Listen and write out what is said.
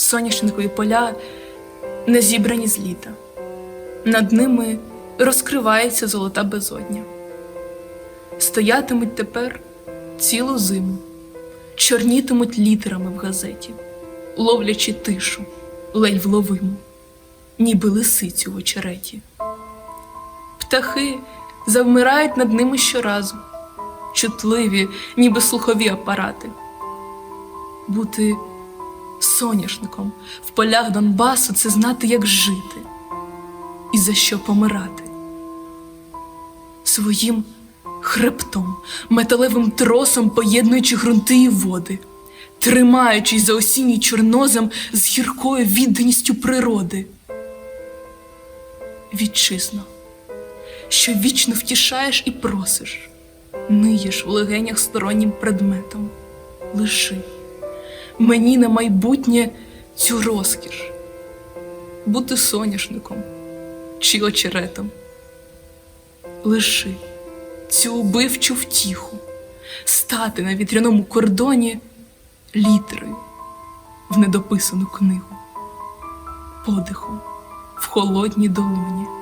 Соняшникові поля не зібрані з літа. Над ними розкривається золота безодня. Стоятимуть тепер цілу зиму, чорнітимуть літерами в газеті, ловлячи тишу, ледь вловиму, ніби лисицю в очереті. Птахи завмирають над ними щоразу, чутливі, ніби слухові апарати. Бути соняшником в полях Донбасу це знати, як жити і за що помирати. Своїм хребтом, металевим тросом поєднуючи ґрунти і води, тримаючись за осінній чорнозем з гіркою відданістю природи. Вітчизно що вічно втішаєш і просиш, ниєш в легенях стороннім предметом. Лиши мені на майбутнє цю розкіш, бути соняшником чи очеретом. Лиши цю убивчу втіху, стати на вітряному кордоні літерою в недописану книгу, подихом в холодній долоні.